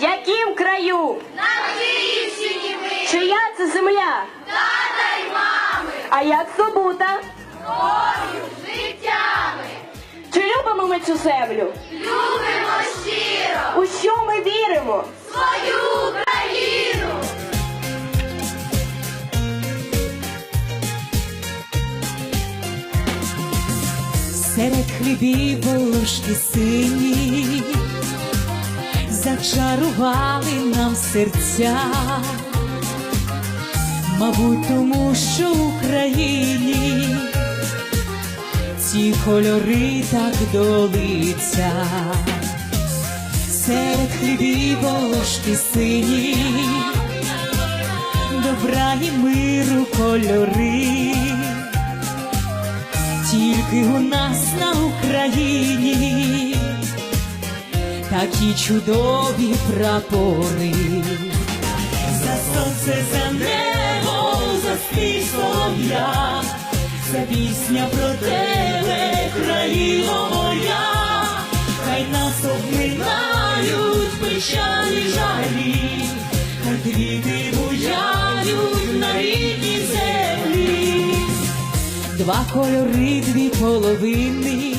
Яким краю? На Київщині ми, Чия це земля? тата й мами, А як здобута? кров'ю, життями, Чи любимо ми цю землю? любимо щиро У що ми віримо? Серед хлібів волошки сині зачарували нам серця, мабуть, тому що в Україні ці кольори так до лиця. Серед хлібів волошки сині, добра і миру кольори тільки у нас на Україні такі чудові прапори. За сонце, за небо, за свій солов'я, це пісня про тебе, країно моя, хай нас обминають печалі жалі, хай квіти буяють на землі. Два кольори, дві половини,